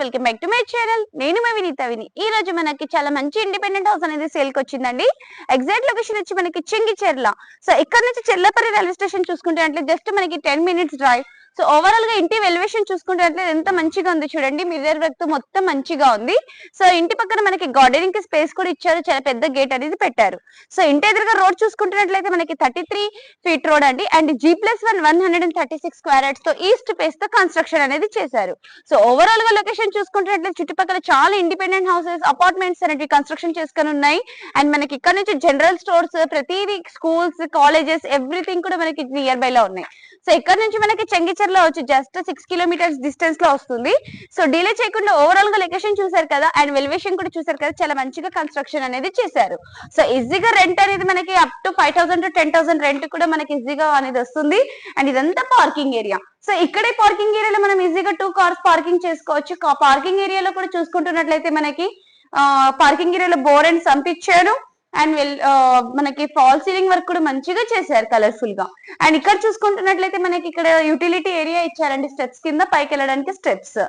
Welcome back to my channel నేను మీ వినీత విని. ఈ రోజు మనకి చాలా మంచి ఇండిపెండెంట్ హౌస్ అనేది సేల్కి వచ్చిందండి. ఎగ్జాక్ట్ లొకేషన్ వచ్చి మనకి చెంగిచెర్ల. సో ఇక్కడ నుంచి చెల్లపల్లి రైల్వే స్టేషన్ చూసుకుంటే జస్ట్ మనకి టెన్ మినిట్స్ డ్రైవ్ సో ఓవరాల్గా ఇంటి వెలివేషన్ చూసుకుంటే ఎంత మంచిగా ఉంది చూడండి. మిర్రర్ వర్క్ మొత్తం మంచిగా ఉంది. సో ఇంటి పక్కన మనకి గార్డెనింగ్కి స్పేస్ కూడా ఇచ్చారు. చాలా పెద్ద గేట్ అనేది పెట్టారు. సో ఇంటి ఎదురుగా రోడ్ చూసుకుంటున్నట్లయితే మనకి థర్టీ త్రీ ఫీట్ రోడ్ అండి. And G plus one one hundred and thirty six స్క్వేర్తో east ఫేస్తో కన్స్ట్రక్షన్ అనేది చేశారు. సో ఓవరాల్గా లొకేషన్ చూసుకుంటున్నట్లయితే చుట్టుపక్కల చాలా ఇండిపెండెంట్ హౌసెస్ అపార్ట్మెంట్స్ అనేవి కన్స్ట్రక్షన్ చేసుకొని ఉన్నాయి. అండ్ మనకి ఇక్కడ నుంచి జనరల్ స్టోర్స్ ప్రతిదీ స్కూల్స్ కాలేజెస్ ఎవ్రీథింగ్ కూడా మనకి నియర్ బై లో ఉన్నాయి. సో ఇక్కడ నుంచి మనకి చెంగిచెర్ల వచ్చి జస్ట్ సిక్స్ కిలోమీటర్స్ డిస్టెన్స్లో వస్తుంది. సో డిలే చేయకుండా ఓవరాల్గా లొకేషన్ చూసారు కదా అండ్ వెలివేషన్ కూడా చూసారు కదా చాలా మంచిగా కన్స్ట్రక్షన్ అనేది చేశారు. సో ఈజీగా రెంట్ అనేది మనకి up to five thousand to ten thousand rent కూడా మనకి ఈజీగా అనేది వస్తుంది. అండ్ ఇదంతా పార్కింగ్ ఏరియా సో ఇక్కడే పార్కింగ్ ఏరియాలో మనం ఈజీగా టూ కార్స్ పార్కింగ్ చేసుకోవచ్చు. పార్కింగ్ ఏరియాలో కూడా చూసుకుంటున్నట్లయితే మనకి పార్కింగ్ ఏరియాలో బోర్ అండ్ సంపించారు అండ్ వెల్ uh, మనకి ఫాల్ సీలింగ్ వర్క్ కూడా మంచిగా చేశారు కలర్ఫుల్గా. అండ్ ఇక్కడ చూసుకుంటున్నట్లయితే మనకి ఇక్కడ యూటిలిటీ ఏరియా ఇచ్చారండి స్టెప్స్ కింద పైకి వెళ్ళడానికి స్టెప్స్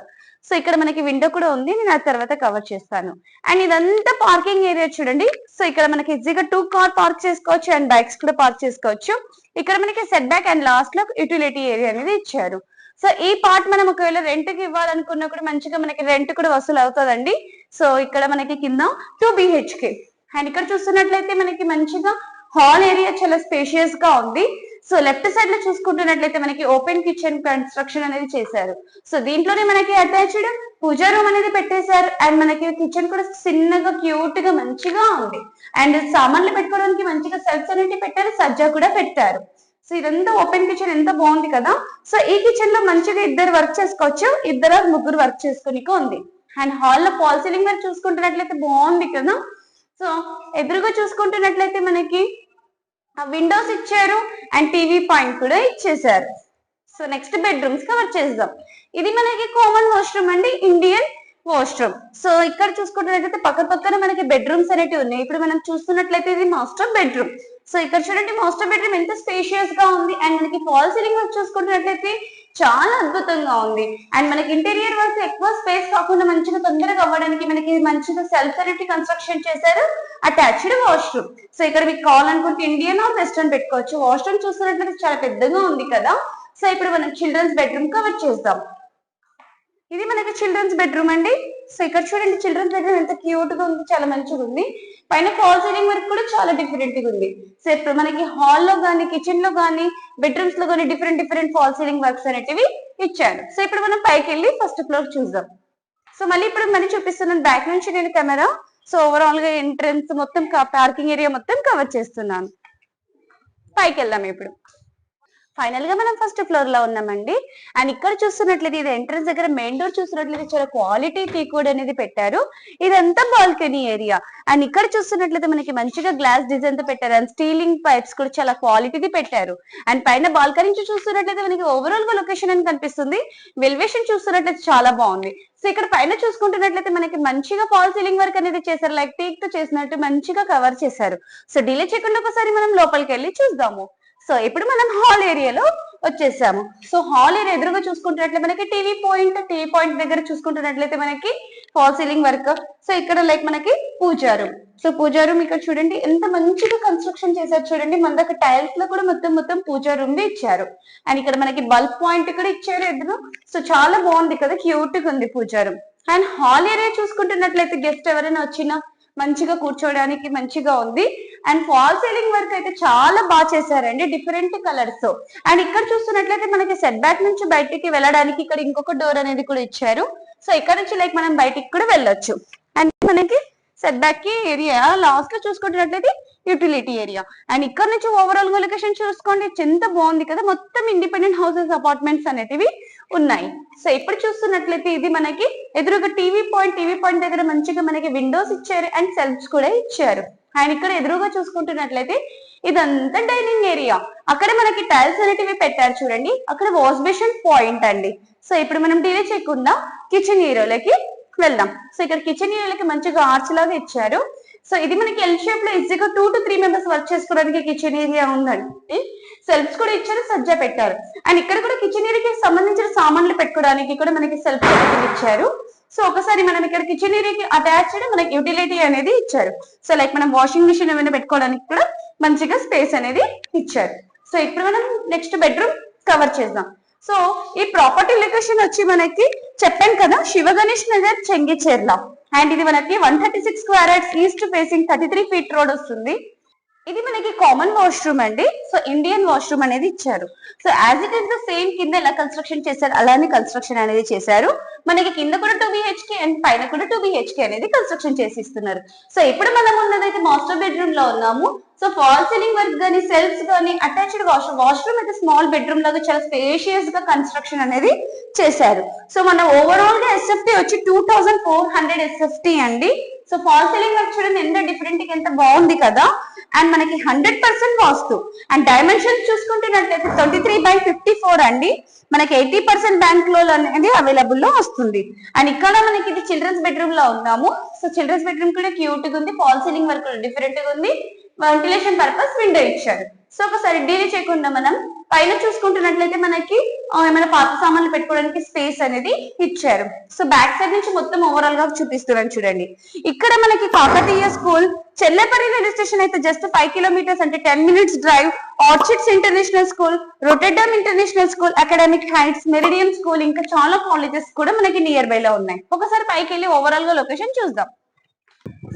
సో ఇక్కడ మనకి విండో కూడా ఉంది నేను ఆ తర్వాత కవర్ చేస్తాను. అండ్ ఇదంతా పార్కింగ్ ఏరియా చూడండి. సో ఇక్కడ మనకి ఈజీగా టూ కార్ పార్క్ చేసుకోవచ్చు అండ్ బైక్స్ కూడా పార్క్ చేసుకోవచ్చు. ఇక్కడ మనకి సెట్ బ్యాక్ అండ్ లాస్ట్లో యూటిలిటీ ఏరియా అనేది ఇచ్చారు. సో ఈ పార్ట్ మనం ఒకవేళ రెంట్కి ఇవ్వాలనుకున్నా కూడా మంచిగా మనకి రెంట్ కూడా వసూలు అవుతుందండి సో ఇక్కడ మనకి కింద టూ బిహెచ్కే అండ్ ఇక్కడ చూస్తున్నట్లయితే మనకి మంచిగా హాల్ ఏరియా చాలా స్పేషియస్గా ఉంది. సో లెఫ్ట్ సైడ్లో చూసుకుంటున్నట్లయితే మనకి ఓపెన్ కిచెన్ కన్స్ట్రక్షన్ అనేది చేశారు. సో దీంట్లోనే మనకి అటాచ్డ్ పూజా రూమ్ అనేది పెట్టేశారు. అండ్ మనకి కిచెన్ కూడా చిన్నగా క్యూట్గా మంచిగా ఉంది. అండ్ సామాన్లు పెట్టుకోవడానికి మంచిగా సెల్ఫ్స్ అనేది పెట్టారు. సజ్జా కూడా పెట్టారు. సో ఇదంతా ఓపెన్ కిచెన్ ఎంత బాగుంది కదా. సో ఈ కిచెన్లో మంచిగా ఇద్దరు వర్క్ చేసుకోవచ్చు. ఇద్దరు ముగ్గురు వర్క్ చేసుకోనికి ఉంది. అండ్ హాల్లో పాల్ సీలింగ్ వర్క్ చూసుకుంటున్నట్లయితే బాగుంది కదా. సో ఎదురుగా చూసుకుంటున్నట్లయితే మనకి విండోస్ ఇచ్చారు అండ్ టీవీ పాయింట్ కూడా ఇచ్చేసారు సో నెక్స్ట్ బెడ్రూమ్స్ కవర్ చేద్దాం ఇది మనకి కామన్ వాష్రూమ్ అండి ఇండియన్ వాష్రూమ్ సో ఇక్కడ చూసుకుంటున్నట్లయితే పక్క పక్కన మనకి బెడ్రూమ్స్ అనేటివి ఉన్నాయి. ఇప్పుడు మనం చూస్తున్నట్లయితే ఇది మాస్టర్ బెడ్రూమ్ సో ఇక్కడ చూడండి మాస్టర్ బెడ్రూమ్ ఎంత స్పేషియస్గా ఉంది. అండ్ మనకి ఫాల్ సీలింగ్ వర్క్ చూసుకుంటున్నట్లయితే చాలా అద్భుతంగా ఉంది. అండ్ మనకి ఇంటీరియర్ వర్క్ ఎక్కువ స్పేస్ కాకుండా మంచిగా తొందరగా అవ్వడానికి మనకి మంచిగా సెల్ఫ్ సెరిటీ కన్స్ట్రక్షన్ చేశారు. అటాచ్డ్ వాష్రూమ్ సో ఇక్కడ మీకు కావాలనుకుంటే ఇండియన్ ఆర్ వెస్టర్న్ పెట్టుకోవచ్చు. వాష్రూమ్ చూస్తున్నట్లయితే చాలా పెద్దగా ఉంది కదా. సో ఇప్పుడు మనం చిల్డ్రన్స్ బెడ్రూమ్ కవర్ చేద్దాం. ఇది మనకి చిల్డ్రన్స్ బెడ్రూమ్ అండి. సో ఇక్కడ చూడండి చిల్డ్రన్స్ బెడ్రూమ్ ఎంత క్యూట్గా ఉంది చాలా మంచిగా ఉంది. పైన ఫాల్ సీలింగ్ వర్క్ కూడా చాలా డిఫరెంట్గా ఉంది. సో ఇప్పుడు మనకి హాల్లో కానీ గానీ కిచెన్లో గానీ బెడ్రూమ్స్లో గానీ different different false ceiling works అనేటివి ఇచ్చారు. సో ఇప్పుడు మనం పైకి వెళ్ళి ఫస్ట్ ఫ్లోర్ చూద్దాం. సో మళ్ళీ ఇప్పుడు మళ్ళీ చూపిస్తున్నాను బ్యాక్ నుంచి నేను కెమెరా సో ఓవరాల్గా ఎంట్రన్స్ మొత్తం పార్కింగ్ ఏరియా మొత్తం కవర్ చేస్తున్నాను. పైకి వెళ్దాం ఇప్పుడు. ఫైనల్గా మనం ఫస్ట్ ఫ్లోర్లో ఉన్నామండి. అండ్ ఇక్కడ చూస్తున్నట్లయితే ఇది ఎంట్రన్స్ దగ్గర మెయిన్ డోర్ చూస్తున్నట్లయితే చాలా క్వాలిటీ టీ కోడ్ అనేది పెట్టారు. ఇదంతా బాల్కనీ ఏరియా అండ్ ఇక్కడ చూస్తున్నట్లయితే మనకి మంచిగా గ్లాస్ డిజైన్తో పెట్టారు. అండ్ స్టీలింగ్ పైప్స్ కూడా చాలా క్వాలిటీది పెట్టారు. అండ్ పైన బాల్కనీ నుంచి చూస్తున్నట్లయితే మనకి ఓవరాల్గా లొకేషన్ అని కనిపిస్తుంది. వెల్వేషన్ చూస్తున్నట్లయితే చాలా బాగుంది. సో ఇక్కడ పైన చూసుకుంటున్నట్లయితే మనకి మంచిగా ఫాల్ సీలింగ్ వర్క్ అనేది చేశారు. లైక్ టీక్తో చేసినట్టు మంచిగా కవర్ చేశారు. సో డిలే చేయకుండా ఒకసారి మనం లోపలికి వెళ్ళి చూద్దాము. సో ఇప్పుడు మనం హాల్ ఏరియాలో వచ్చేసాము. సో హాల్ ఏరియా ఎదురుగా చూసుకుంటున్నట్లయితే మనకి టీవీ పాయింట్ టీవీ పాయింట్ దగ్గర చూసుకుంటున్నట్లయితే మనకి ఫాల్ సీలింగ్ వర్క్ సో ఇక్కడ లైక్ మనకి puja room so puja room ఇక్కడ చూడండి ఎంత మంచిగా కన్స్ట్రక్షన్ చేశారు చూడండి. మన దగ్గర టైల్స్లో కూడా మొత్తం మొత్తం పూజా రూమ్ ఇచ్చారు. అండ్ ఇక్కడ మనకి బల్బ్ పాయింట్ కూడా ఇచ్చారు ఎదురు. సో చాలా బాగుంది కదా క్యూట్గా ఉంది puja room and hall area చూసుకుంటున్నట్లయితే guest ఎవరైనా వచ్చినా మంచిగా కూర్చోవడానికి మంచిగా ఉంది. అండ్ ఫాల్ సీలింగ్ వర్క్ అయితే చాలా బాగా చేశారండి. డిఫరెంట్ కలర్స్ అండ్ ఇక్కడ చూస్తున్నట్లయితే మనకి సెట్ బ్యాక్ నుంచి బయటికి వెళ్ళడానికి ఇక్కడ ఇంకొక డోర్ అనేది కూడా ఇచ్చారు. సో ఇక్కడ నుంచి లైక్ మనం బయటికి కూడా వెళ్ళొచ్చు. అండ్ మనకి సెట్ బ్యాక్కి ఏరియా లాస్ట్లో చూసుకుంటున్నట్లయితే యూటిలిటీ ఏరియా అండ్ ఇక్కడ నుంచి ఓవరాల్గా లొకేషన్ చూసుకోండి. ఎంత బాగుంది కదా. మొత్తం ఇండిపెండెంట్ హౌసెస్ అపార్ట్మెంట్స్ అనేటివి. ఉన్నాయి. సో ఇప్పుడు చూస్తున్నట్లయితే ఇది మనకి ఎదురుగా టీవీ పాయింట్ టీవీ పాయింట్ దగ్గర మంచిగా మనకి విండోస్ ఇచ్చారు అండ్ సెల్ఫ్స్ కూడా ఇచ్చారు. అండ్ ఇక్కడ ఎదురుగా చూసుకుంటున్నట్లయితే ఇదంతా డైనింగ్ ఏరియా అక్కడ మనకి టైల్స్ అనేటివి పెట్టారు చూడండి. అక్కడ వాష్ బేషన్ పాయింట్ అండి. సో ఇప్పుడు మనం డిలే చేయకుండా కిచెన్ ఏరియాలోకి వెళ్దాం. సో ఇక్కడ కిచెన్ ఏరియాలకి మంచిగా ఆర్చ్ లాగా ఇచ్చారు. సో ఇది మనకి ఎల్ షేప్లో ఈజీగా two to three members work చేసుకోవడానికి కిచెన్ ఏరియా ఉందండి. సెల్ఫ్స్ కూడా ఇచ్చారు సజ్జా పెట్టారు. అండ్ ఇక్కడ కూడా కిచెన్ ఏరియాకి సంబంధించిన సామాన్లు పెట్టుకోవడానికి కూడా మనకి సెల్ఫ్ ఇచ్చారు. సో ఒకసారి మనం ఇక్కడ కిచెన్ ఏరియాకి అటాచ్డ్ మనకి యూటిలిటీ అనేది ఇచ్చారు. సో లైక్ మనం వాషింగ్ మిషన్ ఏమైనా పెట్టుకోవడానికి కూడా మంచిగా స్పేస్ అనేది ఇచ్చారు. సో ఇప్పుడు మనం నెక్స్ట్ బెడ్రూమ్ కవర్ చేద్దాం. సో ఈ ప్రాపర్టీ లొకేషన్ వచ్చి మనకి చెప్పాను కదా శివ గణేష్ నగర్ చెంగిచేర్ల. అండ్ ఇది మనకి one thirty six square east facing thirty three feet road వస్తుంది. ఇది మనకి కామన్ వాష్రూమ్ అండి. సో ఇండియన్ వాష్రూమ్ అనేది ఇచ్చారు. So as it is the same కింద ఎలా కన్స్ట్రక్షన్ చేశారు అలానే కన్స్ట్రక్షన్ అనేది చేశారు. మనకి కింద కూడా టూ బిహెచ్కే అండ్ పైన కూడా టూ బిహెచ్కే అనేది కన్స్ట్రక్షన్ చేసి ఇస్తున్నారు సో ఇప్పుడు మనం ఉన్నదైతే మాస్టర్ బెడ్రూమ్లో ఉన్నాము. సో ఫాల్ సీలింగ్ వర్క్ గానీ సెల్ఫ్స్ గానీ అటాచ్డ్ వాష్రూమ్ వాష్రూమ్ అయితే స్మాల్ బెడ్రూమ్ లాగా చాలా స్పేషియస్గా కన్స్ట్రక్షన్ అనేది చేశారు. సో మన ఓవరాల్గా ఎస్ఎఫ్టీ వచ్చి two thousand four hundred SFT అండి. సో ఫాల్ సీలింగ్ వర్క్ చూడండి ఎంత డిఫరెంట్ ఎంత బాగుంది కదా. అండ్ మనకి hundred percent vastu. And dimension చూసుకుంటున్నట్లయితే twenty three by fifty four అండి. మనకి ఎయిటీ పర్సెంట్ బ్యాంక్లో అనేది అవైలబుల్లో వస్తుంది. అండ్ ఇక్కడ మనకి ఇది చిల్డ్రన్స్ బెడ్రూమ్లో ఉన్నాము. సో చిల్డ్రన్స్ బెడ్రూమ్ కూడా క్యూట్గా ఉంది. ఫాల్ సీలింగ్ వర్క్ డిఫరెంట్గా ఉంది. వెంటిలేషన్ పర్పస్ విండో ఇచ్చారు. సో ఒకసారి డీల్ చేయకుండా మనం పైన చూసుకుంటున్నట్లయితే మనకి ఏమైనా పాత సామాన్లు పెట్టుకోవడానికి స్పేస్ అనేది ఇచ్చారు. సో బ్యాక్ సైడ్ నుంచి మొత్తం ఓవరాల్గా చూపిస్తున్నాను చూడండి. ఇక్కడ మనకి Kakatiya school Chellepalli railway station అయితే జస్ట్ ఫైవ్ కిలోమీటర్స్ అంటే ten minutes drive Orchids International School Rotterdam International School Academic Heights Meridian school ఇంకా చాలా కాలేజెస్ కూడా మనకి నియర్ బై లో ఉన్నాయి. ఒకసారి పైకి వెళ్ళి ఓవరాల్గా లొకేషన్ చూద్దాం.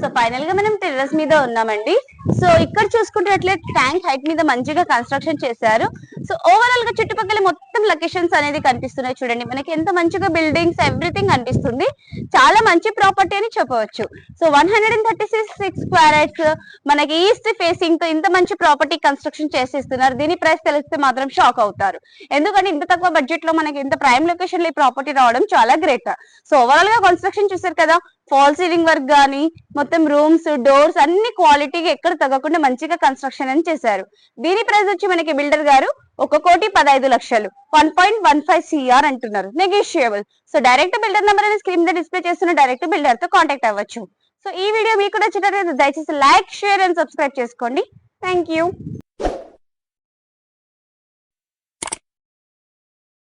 సో ఫైనల్గా మనం టెర్రస్ మీద ఉన్నామండి. సో ఇక్కడ చూసుకుంటున్నట్లయితే ట్యాంక్ హైట్ మీద మంచిగా కన్స్ట్రక్షన్ చేశారు. సో ఓవరాల్గా చుట్టుపక్కల మొత్తం లొకేషన్స్ అనేది కనిపిస్తున్నాయి చూడండి. మనకి ఎంత మంచిగా బిల్డింగ్స్ ఎవ్రీథింగ్ కనిపిస్తుంది. చాలా మంచి ప్రాపర్టీ అని చెప్పవచ్చు. So one hundred and thirty six six మనకి ఈస్ట్ ఫేసింగ్తో ఇంత మంచి ప్రాపర్టీ కన్స్ట్రక్షన్ చేసిస్తున్నారు. దీని ప్రైస్ తెలిస్తే మాత్రం షాక్ అవుతారు. ఎందుకంటే ఇంత తక్కువ బడ్జెట్లో మనకి ఇంత ప్రైమ్ లొకేషన్లో ఈ ప్రాపర్టీ రావడం చాలా గ్రేట్ సో ఓవరాల్గా కన్స్ట్రక్షన్ చూసారు కదా. ఫాల్ సీలింగ్ వర్క్ కానీ మొత్తం రూమ్స్ డోర్స్ అన్ని క్వాలిటీగా ఎక్కడ తగ్గకుండా మంచిగా కన్స్ట్రక్షన్ అని చేశారు. దీని ప్రైస్ వచ్చి మనకి బిల్డర్ గారు ఒక కోటి పదహైదు లక్షలు. One point one five CR అంటున్నారు. Negotiable so direct builder number అనేది స్క్రీన్ మీద డిస్ప్లే చేస్తున్న డైరెక్ట్ బిల్డర్తో కాంటాక్ట్ అవ్వచ్చు. సో ఈ వీడియో మీకు నచ్చినట్లయితే దయచేసి లైక్ షేర్ అండ్ సబ్స్క్రైబ్ చేసుకోండి. Thank you